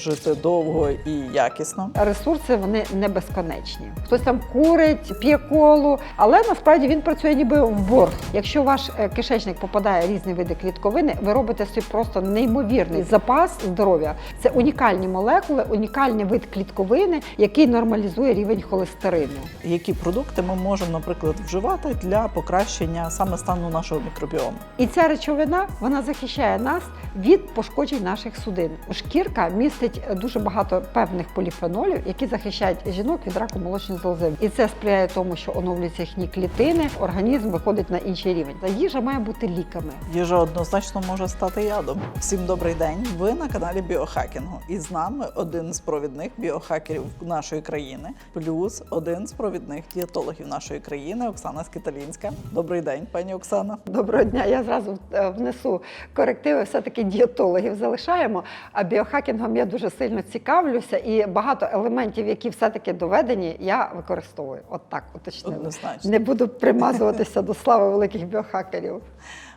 жити довго і якісно. Ресурси вони не безконечні. Хтось там курить, п'є колу, але насправді він працює ніби в борг. Якщо ваш е, кишечник попадає в різні види клітковини, ви робите собі просто неймовірний запас здоров'я. Це унікальні молекули, унікальний вид клітковини, який нормалізує рівень холестерину. Які продукти ми можемо, наприклад, вживати для покращення саме стану нашого мікробіому? І ця речовина вона захищає нас від пошкоджень наших судин. Шкірка містить дуже багато певних поліфенолів, які захищають жінок від раку молочної залози. І це сприяє тому, що оновлюються їхні клітини, організм виходить на інший рівень. Та їжа має бути ліками. Їжа однозначно може стати ядом. Всім добрий день. Ви на каналі Біохакінгу. І з нами один з провідних біохакерів нашої країни, плюс один з провідних дієтологів нашої країни Оксана Скиталінська. Добрий день, пані Оксана. Доброго дня. Я зразу е, внесу корективи. Все таки дієтологів залишаємо. А біохакінгом я дуже сильно цікавлюся, і багато елементів, які все таки доведені, я використовую. От так уточнила. Однозначно. Не буду примазуватися до слави великих біохакерів.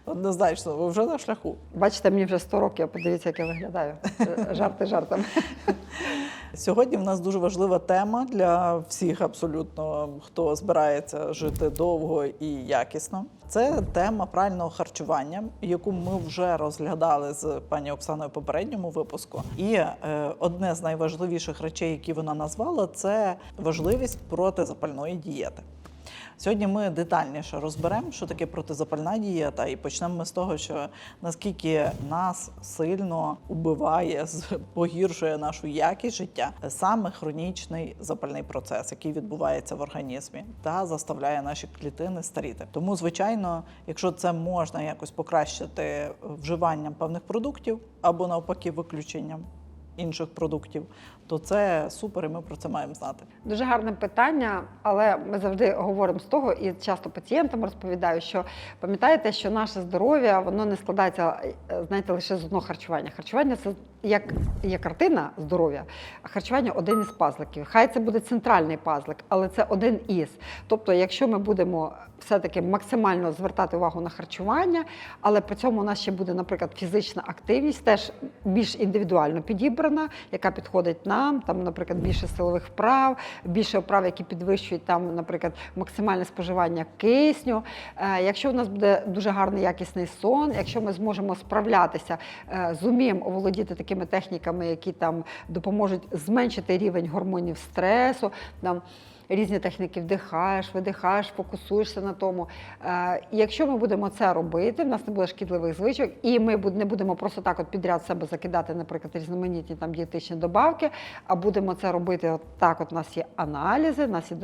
Однозначно, ви вже на шляху. Бачите, мені вже 100 років, подивіться, як я виглядаю. Жарти жартом. Сьогодні в нас дуже важлива тема для всіх, абсолютно хто збирається жити довго і якісно. Це тема правильного харчування, яку ми вже розглядали з пані Оксаною попередньому випуску. І е, одне з найважливіших речей, які вона назвала, це важливість протизапальної дієти. Сьогодні ми детальніше розберемо, що таке протизапальна дієта, і почнемо ми з того, що наскільки нас сильно убиває, погіршує нашу якість життя саме хронічний запальний процес, який відбувається в організмі, та заставляє наші клітини старіти. Тому, звичайно, якщо це можна якось покращити вживанням певних продуктів або навпаки виключенням інших продуктів, то це супер, і ми про це маємо знати. Дуже гарне питання, але ми завжди говоримо з того, і часто пацієнтам розповідаю, що пам'ятаєте, що наше здоров'я воно не складається, е, знаєте, лише з одного харчування. Харчування це як є картина здоров'я, а харчування один із пазликів. Хай це буде центральний пазлик, але це один із. Тобто, якщо ми будемо все-таки максимально звертати увагу на харчування, але при цьому у нас ще буде, наприклад, фізична активність, теж більш індивідуально підібрана, яка підходить нам, там, там, наприклад, більше силових вправ, більше вправ, які підвищують там, наприклад, максимальне споживання кисню. Е, Якщо у нас буде дуже гарний якісний сон, якщо ми зможемо справлятися, е, зуміємо оволодіти такими техніками, які там допоможуть зменшити рівень гормонів стресу. Там, Різні техніки вдихаєш, видихаєш, фокусуєшся на тому. Е, і якщо ми будемо це робити, в нас не буде шкідливих звичок, і ми не будемо просто так от підряд себе закидати, наприклад, різноманітні там дієтичні добавки, а будемо це робити от так. От у нас є аналізи, у нас є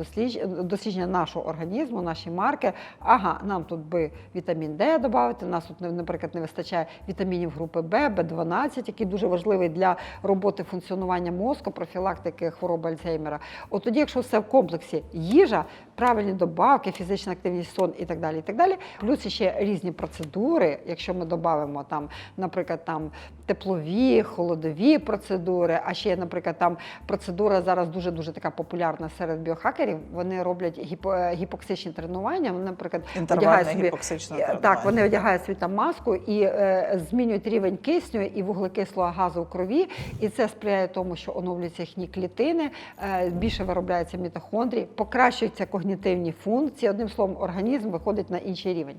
дослідження, нашого організму, наші марки. Ага, нам тут би вітамін Д додати. У нас тут, наприклад, не вистачає вітамінів групи Б, Б12, який дуже важливий для роботи функціонування мозку, профілактики хвороби Альцгеймера. От тоді, якщо все в комплексі їжа, правильні добавки, фізична активність, сон і так далі. І так далі. Плюс ще різні процедури, якщо ми додамо там, наприклад, там теплові, холодові процедури, а ще, наприклад, там процедура зараз дуже дуже така популярна серед біохакерів. Вони роблять гіпо, е, гіпоксичні тренування. Вони, наприклад, одягають собі Е. Так, вони одягають собі там маску і е, змінюють рівень кисню і вуглекислого газу в крові. І це сприяє тому, що оновлюються їхні клітини, е, більше виробляється мітохондрій, покращуються когнітивні функції. Одним словом, організм виходить на інший рівень.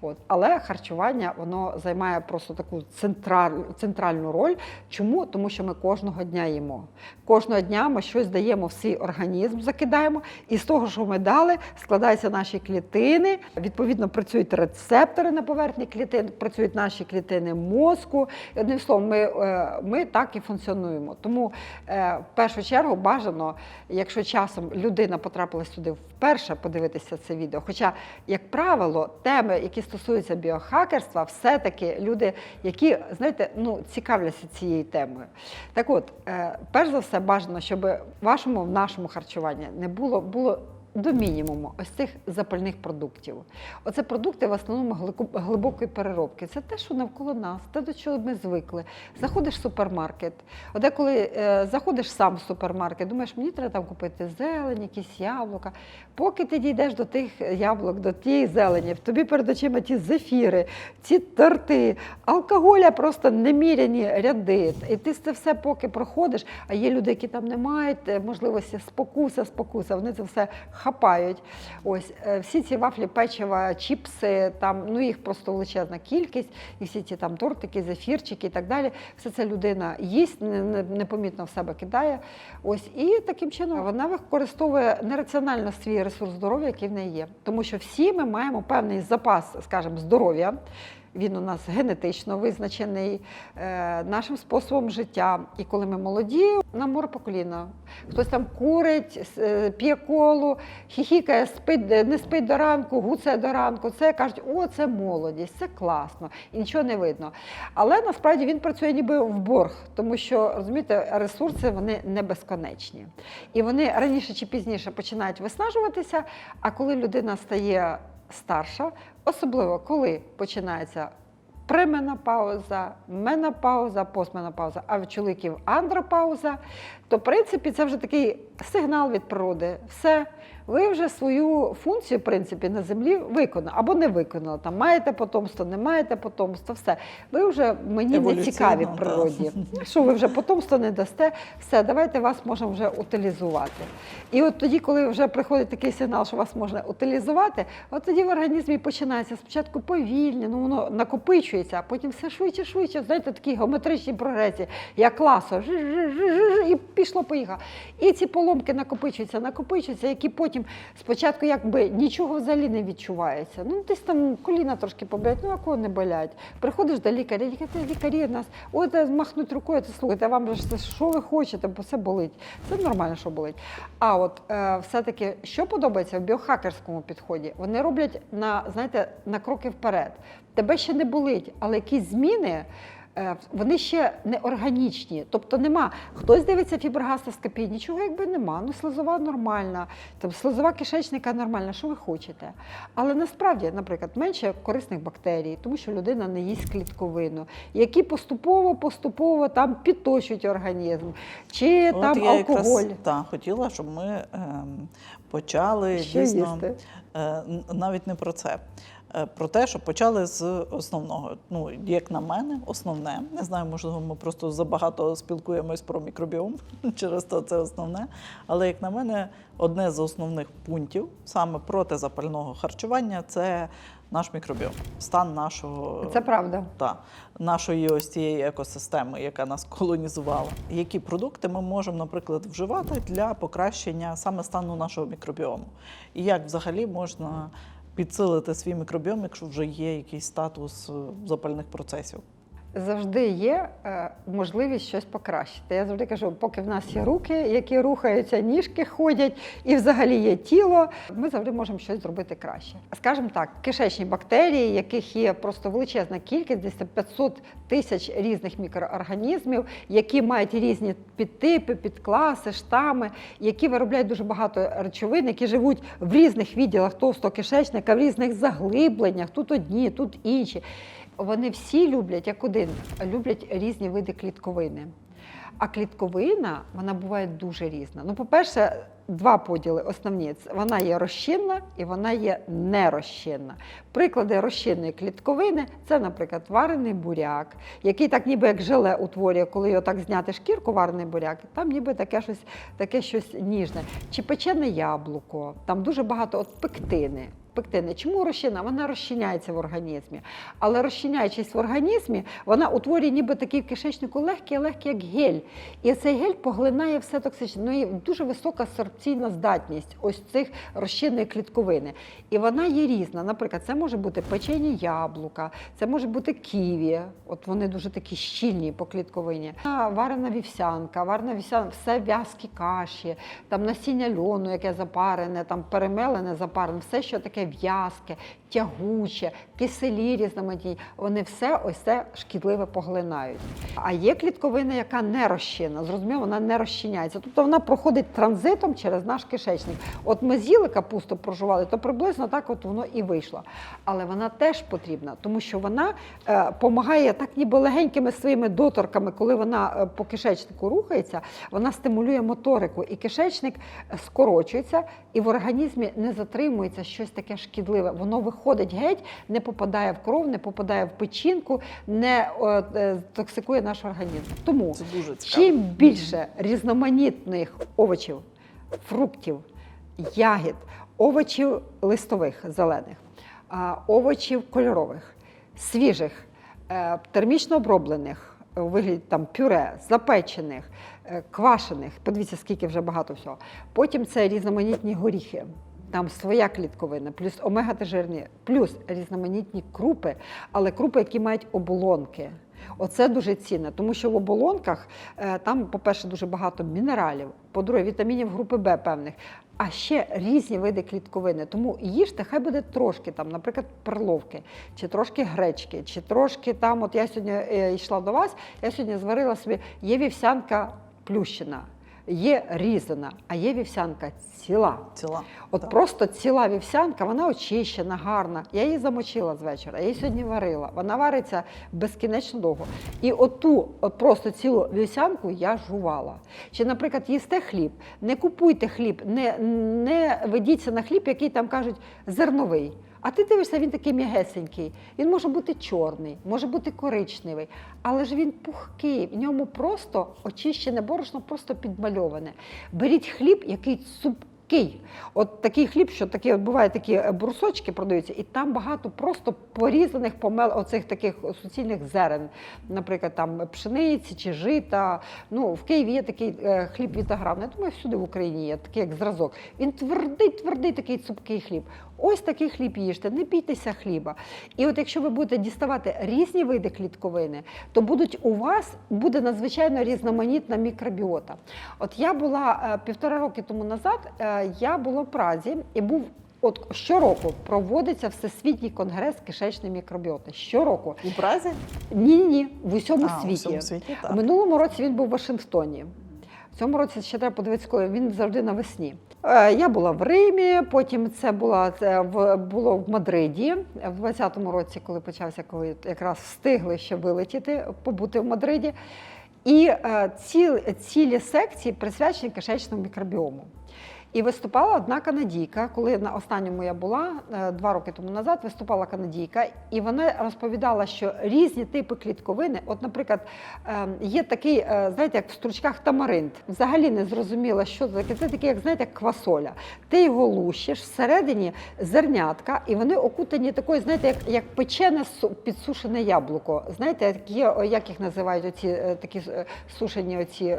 От. Але харчування воно займає просто таку централь, центральну роль. Чому? Тому що ми кожного дня їмо. Кожного дня ми щось даємо в свій організм, закидаємо, і з того, що ми дали, складаються наші клітини. Відповідно, працюють рецептори на поверхні клітин, працюють наші клітини мозку. Одним словом, ми, е, ми так і функціонуємо. Тому е, в першу чергу бажано, якщо часом людина потрапила сюди вперше подивитися це відео. Хоча, як правило, теми, які стосуються біохакерства, все-таки люди, які знаєте, ну цікавляться цією темою. Так от, е, перш за все, бажано, щоб в вашому в нашому харчуванні не було було до мінімуму ось цих запальних продуктів. Оце продукти в основному глибокої переробки. Це те, що навколо нас, те, до чого ми звикли. Заходиш в супермаркет. От коли е, заходиш сам в супермаркет, думаєш, мені треба там купити зелень, якісь яблука. Поки ти дійдеш до тих яблук, до тієї зелені, тобі перед очима ті зефіри, ці торти, алкоголя просто неміряні ряди. І ти це все поки проходиш, а є люди, які там не мають е, можливості спокуса, спокуса, вони це все хапають. Ось е, всі ці вафлі, печива, чіпси, там ну їх просто величезна кількість, і всі ці там тортики, зефірчики і так далі. Все це людина їсть, не- не- непомітно в себе кидає. Ось і таким чином вона використовує нераціонально свій ресурс здоров'я, який в неї є. Тому що всі ми маємо певний запас, скажімо, здоров'я. Він у нас генетично визначений е, нашим способом життя. І коли ми молоді, нам море по коліна. Хтось там курить, е, п'є колу, хіхікає, спить, е, не спить до ранку, гуцає до ранку. Це кажуть, о, це молодість, це класно, і нічого не видно. Але насправді він працює ніби в борг, тому що розумієте, ресурси вони не безконечні. І вони раніше чи пізніше починають виснажуватися. А коли людина стає старша, особливо коли починається пременопауза, менопауза, постменопауза, а в чоловіків андропауза, то в принципі це вже такий сигнал від природи. Все, ви вже свою функцію, в принципі, на землі виконали або не виконали. Там маєте потомство, не маєте потомства, все. Ви вже мені не цікаві так. природі. Що ви вже потомство не дасте, все, давайте вас можемо вже утилізувати. І от тоді, коли вже приходить такий сигнал, що вас можна утилізувати, от тоді в організмі починається спочатку повільно, ну воно накопичується, а потім все швидше, швидше, знаєте, такі геометричні прогресії, як ласо, і пішло поїхало. І ці поломки накопичуються, накопичуються, які потім спочатку якби нічого взагалі не відчувається. Ну, десь там коліна трошки поболять, ну а кого не болять. Приходиш до лікаря, лікарі, лікарі нас, от махнуть рукою, це слухайте, вам ж що ви хочете, бо все болить. Це нормально, що болить. А от е, все-таки, що подобається в біохакерському підході? Вони роблять на, знаєте, на кроки вперед. Тебе ще не болить, але якісь зміни. Е, Вони ще не органічні, тобто нема. Хтось дивиться фіброгастроскопію, нічого якби нема. Ну, слизова нормальна, там слизова кишечника нормальна, що ви хочете. Але насправді, наприклад, менше корисних бактерій, тому що людина не їсть клітковину, які поступово поступово там підточують організм, чи От там я алкоголь. якраз та, хотіла, щоб ми ем, почали Що дійсно їсти? е, навіть не про це. Е, Про те, що почали з основного. Ну, як на мене, основне. Не знаю, можливо, ми просто забагато спілкуємось про мікробіом, через то це основне. Але як на мене, одне з основних пунктів саме протизапального харчування це наш мікробіом, стан нашого Це правда. та, нашої ось цієї екосистеми, яка нас колонізувала. Які продукти ми можемо, наприклад, вживати для покращення саме стану нашого мікробіому? І як взагалі можна підсилити свій мікробіом, якщо вже є якийсь статус е, запальних процесів? Завжди є е, можливість щось покращити. Я завжди кажу, поки в нас є руки, які рухаються, ніжки ходять, і взагалі є тіло, ми завжди можемо щось зробити краще. Скажімо так, кишечні бактерії, яких є просто величезна кількість, десь 500 тисяч різних мікроорганізмів, які мають різні підтипи, підкласи, штами, які виробляють дуже багато речовин, які живуть в різних відділах товстого кишечника, в різних заглибленнях, тут одні, тут інші. Вони всі люблять, як один, люблять різні види клітковини. А клітковина вона буває дуже різна. Ну, по-перше, два поділи основні: вона є розчинна і вона є нерозчинна. Приклади розчинної клітковини це, наприклад, варений буряк, який так ніби як желе утворює, коли його так зняти шкірку, варений буряк, там ніби таке щось, таке щось ніжне. Чи печене яблуко, там дуже багато от пектини. Пектини. Чому розчинна? Вона розчиняється в організмі. Але розчиняючись в організмі, вона утворює ніби такий в кишечнику легкий, легкий, як гель. І цей гель поглинає все токсичне. Ну і дуже висока сорбційна здатність ось цих розчинної клітковини. І вона є різна. Наприклад, це може бути печені яблука, це може бути ківі. От вони дуже такі щільні по клітковині. Варена вівсянка, варена вівсянка, все в'язкі каші, там насіння льону, яке запарене, там перемелене, запарене, все, що таке в'язке, тягуче, киселі різноманітні, вони все ось це шкідливе поглинають. А є клітковина, яка не розчинна, зрозуміло, вона не розчиняється. Тобто вона проходить транзитом через наш кишечник. От ми з'їли капусту, прожували, то приблизно так от воно і вийшло. Але вона теж потрібна, тому що вона допомагає так, ніби легенькими своїми доторками, коли вона е, по кишечнику рухається, вона стимулює моторику, і кишечник е, скорочується, і в організмі не затримується щось таке шкідливе. Воно виходить геть, не попадає в кров, не попадає в печінку, не е, е, токсикує наш організм. Тому Це дуже цікаво. чим більше різноманітних овочів, фруктів, ягід, овочів листових зелених, овочів кольорових, свіжих, е, термічно оброблених у вигляді там пюре, запечених, квашених. Подивіться, скільки вже багато всього. Потім це різноманітні горіхи. Там своя клітковина, плюс омега та жирні, плюс різноманітні крупи, але крупи, які мають оболонки. Оце дуже цінно, тому що в оболонках е, там, по-перше, дуже багато мінералів, по-друге, вітамінів групи Б певних, а ще різні види клітковини. Тому їжте, хай буде трошки там, наприклад, перловки, чи трошки гречки, чи трошки там. От я сьогодні е, йшла до вас, я сьогодні зварила собі, є вівсянка плющена, є різана, а є вівсянка ціла. Ціла. От Так. просто ціла вівсянка, вона очищена, гарна. Я її замочила з вечора, я її сьогодні варила. Вона вариться безкінечно довго. І оту от просто цілу вівсянку я жувала. Чи, наприклад, їсте хліб, не купуйте хліб, не, не ведіться на хліб, який там кажуть зерновий. А ти дивишся, він такий м'ягесенький. Він може бути чорний, може бути коричневий, але ж він пухкий, в ньому просто очищене борошно, просто підмальоване. Беріть хліб, який цупкий. От такий хліб, що такі от бувають такі е, брусочки продаються, і там багато просто порізаних помел оцих таких суцільних зерен, наприклад, там пшениці чи жита. Ну, в Києві є такий е, хліб вітаграм. Я думаю, всюди в Україні є такий як зразок. Він твердий, твердий такий цупкий хліб. Ось такий хліб їжте, не бійтеся хліба. І от якщо ви будете діставати різні види клітковини, то будуть у вас буде надзвичайно різноманітна мікробіота. От я була е, півтора роки тому назад, е, я була в Празі і був. От щороку проводиться всесвітній конгрес кишечної мікробіоти. Щороку. У Празі? Ні, ні, ні, в усьому А, у світі. всьому світі, так. Минулому році він був в Вашингтоні. Цьому році ще треба подивитися, він завжди навесні. Е, Я була в Римі, потім це була це в було в Мадриді в 20-му році, коли почався, коли якраз встигли ще вилетіти, побути в Мадриді. І е, ціл, цілі секції присвячені кишечному мікробіому. І виступала одна канадійка, коли на останньому я була е, два роки тому назад, виступала канадійка, і вона розповідала, що різні типи клітковини, от, наприклад, е, є такий, е, знаєте, як в стручках тамаринт. Взагалі не зрозуміла, що це таке. Це таке, як знаєте, як квасоля. Ти його лущиш, всередині зернятка, і вони окутані такою, знаєте, як, як печене су- підсушене яблуко. Знаєте, як є, як їх називають оці такі сушені, оці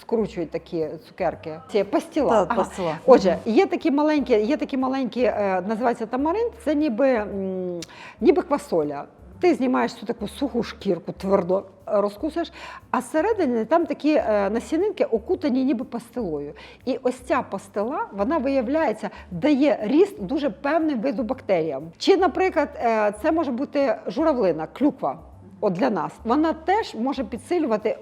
скручують такі цукерки. Ці пастіла. Так, Отже, є такі маленькі, є такі маленькі, е, називається тамарин, це ніби, ніби квасоля. Ти знімаєш цю таку суху шкірку, твердо е, розкусуєш, а зсередини там такі е, насінинки окутані ніби пастилою. І ось ця пастила, вона виявляється, дає ріст дуже певним виду бактеріям. Чи, наприклад, це може бути журавлина, клюква. От для нас вона теж може підсилювати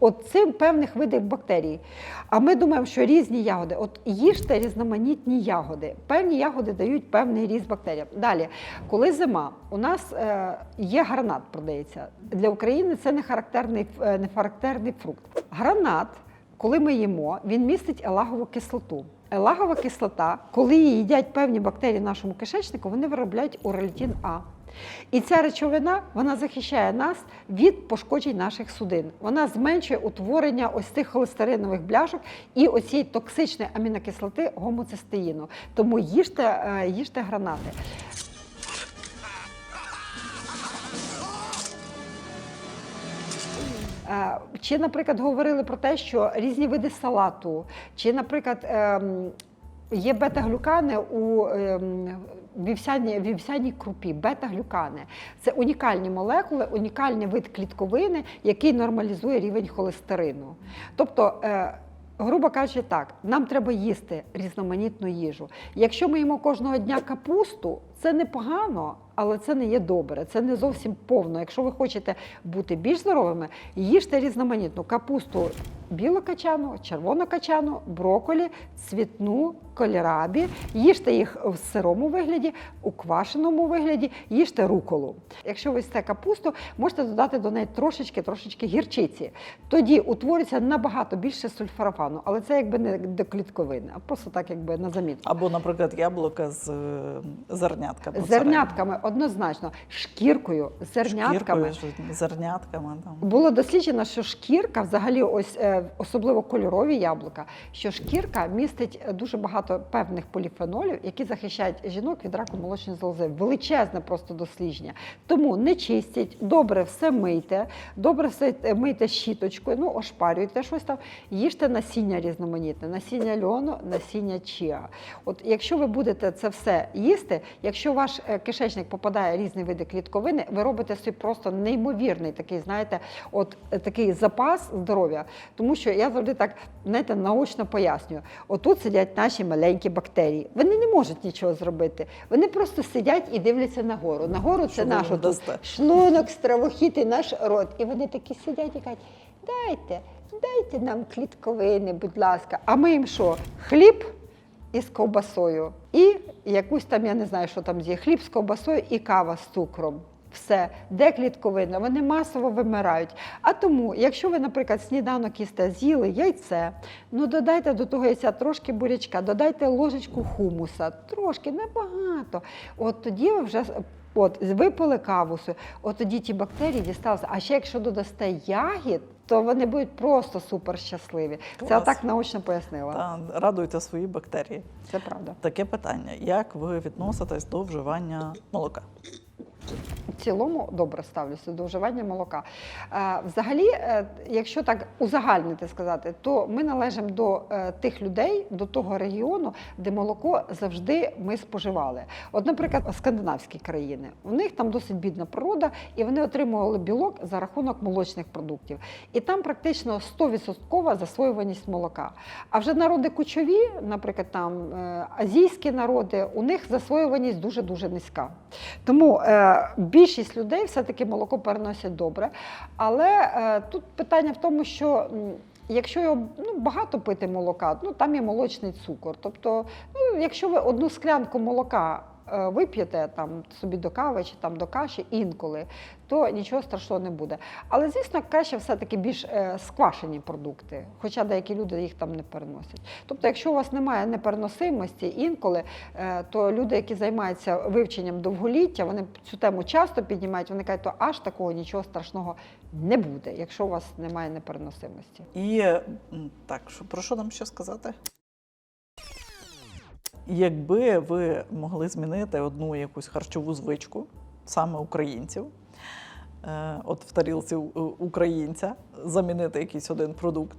от цим певних видів бактерій. А ми думаємо, що різні ягоди. От їжте різноманітні ягоди. Певні ягоди дають певний ріст бактерій. Далі, коли зима, у нас е, є гранат, продається для України. Це не характерний е, не характерний фрукт. Гранат, коли ми їмо, він містить елагову кислоту. Елагова кислота, коли її їдять певні бактерії в нашому кишечнику, вони виробляють уральтін А. І ця речовина вона захищає нас від пошкоджень наших судин. Вона зменшує утворення ось цих холестеринових бляшок і оцієї токсичної амінокислоти гомоцистеїну. Тому їжте, е, їжте гранати. Е, Чи, наприклад, говорили про те, що різні види салату, чи, наприклад, ем, є бета-глюкани у ем, вівсяній, вівсяній крупі. Бета-глюкани це унікальні молекули, унікальний вид клітковини, який нормалізує рівень холестерину. Тобто, е, грубо кажучи, так, нам треба їсти різноманітну їжу. Якщо ми їмо кожного дня капусту, Це непогано, але це не є добре. Це не зовсім повно. Якщо ви хочете бути більш здоровими, їжте різноманітну капусту білокачану, червонокачану, броколі, цвітну, кольрабі. Їжте їх в сирому вигляді, у квашеному вигляді, їжте руколу. Якщо ви їсте капусту, можете додати до неї трошечки трошечки гірчиці. Тоді утворюється набагато більше сульфорафану, але це якби не до клітковини, а просто так якби на замітку. Або, наприклад, яблука з е, зернятками. Зернятками однозначно, шкіркою, зернятками. Шкіркою, зернятками. Було досліджено, що шкірка, взагалі, ось е, особливо кольорові яблука, що шкірка містить дуже багато певних поліфенолів, які захищають жінок від раку молочної залози. Величезне просто дослідження. Тому не чистіть, добре все мийте, добре все е, мийте щіточкою, ну ошпарюйте щось там, їжте насіння різноманітне, насіння льону, насіння чіа. От якщо ви будете це все їсти, якщо ваш е, кишечник попадає різні види клітковини, ви робите собі просто неймовірний такий, знаєте, от е, такий запас здоров'я. Тому що я завжди так знаєте, наочно пояснюю. Отут сидять наші маленькі бактерії. Вони не можуть нічого зробити. Вони просто сидять і дивляться нагору. Нагору це наш шлунок, стравохід і наш рот. І вони такі сидять і кажуть, дайте, дайте нам клітковини, будь ласка. А ми їм що? Хліб із ковбасою. І якусь там, я не знаю, що там є, хліб з ковбасою і кава з цукром. Все, де клітковина, вони масово вимирають. А тому, якщо ви, наприклад, сніданок їсте, з'їли яйце, ну додайте до того яйця трошки бурячка, додайте ложечку хумуса, трошки, небагато. От тоді ви вже от, випили каву, собі, от тоді ті бактерії дісталися. А ще якщо додасте ягід, то вони будуть просто супер щасливі. Це Клас. так наочно пояснила. Та, радуйте свої бактерії. Це правда. Таке питання: як ви відноситесь до вживання молока? В цілому добре ставлюся до вживання молока. Е, Взагалі, е, якщо так узагальнити сказати, то ми належимо до е, тих людей, до того регіону, де молоко завжди ми споживали. От, наприклад, скандинавські країни, у них там досить бідна природа, і вони отримували білок за рахунок молочних продуктів. І там практично 100% засвоюваність молока. А вже народи кучові, наприклад, там азійські народи, у них засвоюваність дуже дуже низька. Тому більшість людей все-таки молоко переносять добре. Але е, тут питання в тому, що. Якщо його ну, багато пити молока, ну там є молочний цукор. Тобто, ну, якщо ви одну склянку молока вип'єте там собі до кави чи там до каші інколи, то нічого страшного не буде. Але звісно, краще все-таки більш е, сквашені продукти, хоча деякі люди їх там не переносять. Тобто, якщо у вас немає непереносимості інколи, е, то люди, які займаються вивченням довголіття, вони цю тему часто піднімають. Вони кажуть, то аж такого нічого страшного не буде, якщо у вас немає непереносимості. І так, що, про що нам ще сказати? Якби ви могли змінити одну якусь харчову звичку, саме українців, е, от в тарілці українця, замінити якийсь один продукт,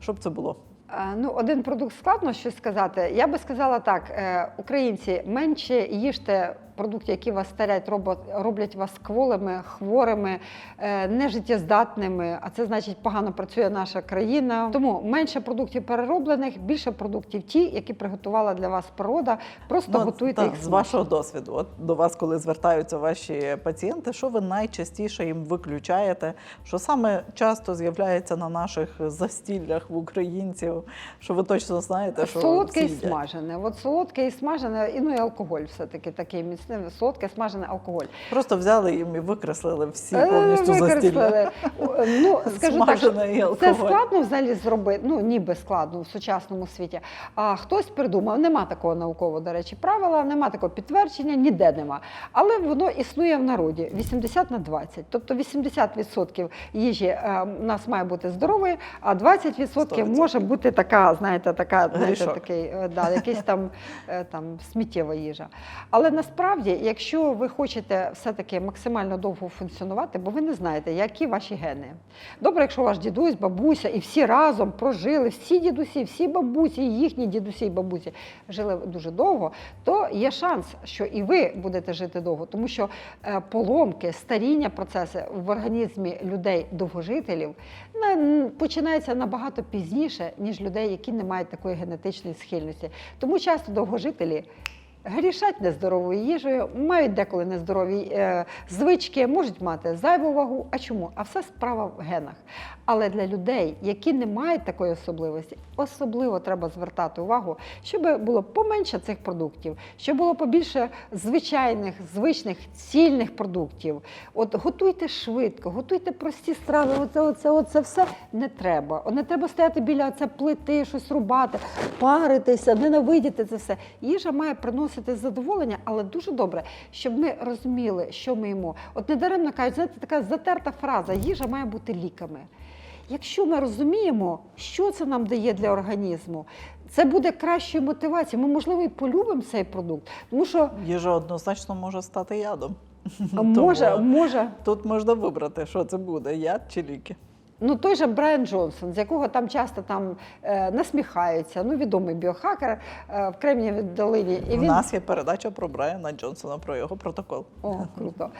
що б це було? Е, Ну, один продукт складно щось сказати. Я би сказала так: е, українці менше їжте продуктів, які вас старять, роблять вас кволими, хворими, е, нежиттєздатними. А це значить погано працює наша країна. Тому менше продуктів перероблених, більше продуктів ті, які приготувала для вас природа. Просто готуйте так, їх з вашого досвіду. От до вас, коли звертаються ваші пацієнти, що ви найчастіше їм виключаєте, що саме часто з'являється на наших застіллях в українців, що ви точно знаєте, що Солодке і смажене. От солодке і смажене, і ну і алкоголь все-таки такий міцний, солодке, смажене алкоголь. Просто взяли їм і викреслили всі Е, повністю викреслили. Ну, скажу так, що це складно взагалі зробити, ну ніби складно в сучасному світі. А хтось придумав, нема такого наукового, до речі, правила, нема такого підтвердження, ніде нема. Але воно існує в народі 80 на 20. Тобто 80% їжі е, у нас має бути здоровою, а 20% 100%. може бути така, знаєте, така, знаєте, такий, е, да, якийсь там, е, там сміттєва їжа. Але насправді, якщо ви хочете все-таки максимально довго функціонувати, бо ви не знаєте, які ваші гени. Добре, якщо ваш дідусь, бабуся і всі разом прожили, всі дідусі, всі бабусі, їхні дідусі і бабусі жили дуже довго, то є шанс, що і ви будете жити довго, тому що е, поломки, старіння процеси в організмі людей довгожителів починається набагато пізніше, ніж людей, які не мають такої генетичної схильності. Тому часто довгожителі грішать нездоровою їжею, мають деколи нездорові е, звички, можуть мати зайву вагу. А чому? А все справа в генах. Але для людей, які не мають такої особливості, особливо треба звертати увагу, щоб було поменше цих продуктів, щоб було побільше звичайних, звичних, цільних продуктів. От готуйте швидко, готуйте прості страви. Оце, оце, оце все не треба. Не треба стояти біля це плити, щось рубати, паритися, ненавидіти це все. Їжа має приносити задоволення, але дуже добре, щоб ми розуміли, що ми їмо. От недаремно кажуть, знаєте, така затерта фраза: їжа має бути ліками. Якщо ми розуміємо, що це нам дає для організму, це буде кращою мотивацією. Ми, можливо, і полюбимо цей продукт, тому що Їжа однозначно може стати ядом. може, Тому може. Тут можна вибрати, що це буде, яд чи ліки. Ну, той же Брайан Джонсон, з якого там часто там е, насміхаються, ну відомий біохакер е, в Кремнієвій долині. У нас є передача про Брайана Джонсона, про його протокол. О, круто.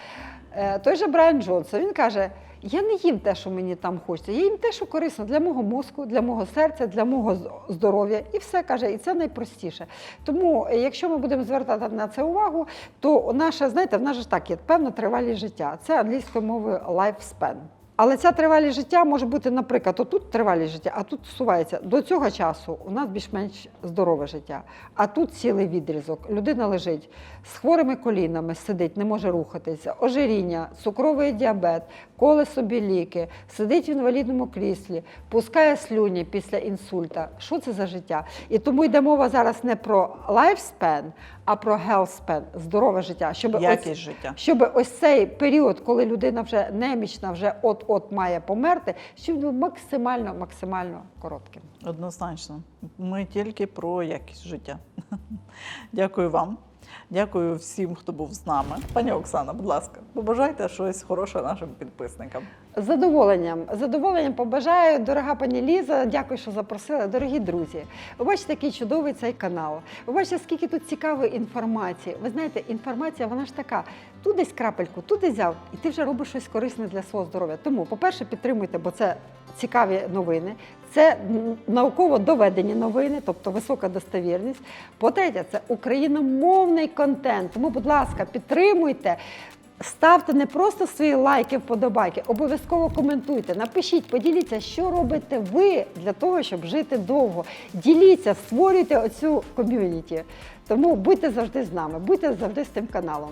Е, той же Брайан Джонсон, він каже: я не їм те, що мені там хочеться, я їм те, що корисно для мого мозку, для мого серця, для мого здоров'я. І все каже, і це найпростіше. Тому, е, якщо ми будемо звертати на це увагу, то наше, знаєте, в нас ж так є певна тривалість життя. Це англійською мовою lifespan. Але ця тривалість життя може бути, наприклад, отут тривалість життя, а тут сувається. До цього часу у нас більш-менш здорове життя. А тут цілий відрізок. Людина лежить з хворими колінами, сидить, не може рухатися, ожиріння, цукровий діабет, коле собі ліки, сидить в інвалідному кріслі, пускає слюні після інсульта. Що це за життя? І тому йде мова зараз не про lifespan, а про health span, здорове життя. Щоб ось- життя. щоб ось цей період, коли людина вже немічна, вже от-от має померти, щоб був максимально максимально коротким. Однозначно. Ми тільки про якість життя. Дякую вам. Дякую всім, хто був з нами. Пані Оксана, будь ласка, побажайте щось хороше нашим підписникам. Задоволенням, задоволенням побажаю, дорога пані Ліза. Дякую, що запросили. Дорогі друзі, ви бачите, який чудовий цей канал. Ви бачите, скільки тут цікавої інформації. Ви знаєте, інформація вона ж така. Тут десь крапельку, тут десь взяв, і ти вже робиш щось корисне для свого здоров'я. Тому, по-перше, підтримуйте, бо це цікаві новини. Це науково доведені новини, тобто висока достовірність. По-третє, це україномовний контент. Тому, будь ласка, підтримуйте. Ставте не просто свої лайки, вподобайки, обов'язково коментуйте, напишіть, поділіться, що робите ви для того, щоб жити довго. Діліться, створюйте оцю ком'юніті. Тому будьте завжди з нами, будьте завжди з цим каналом.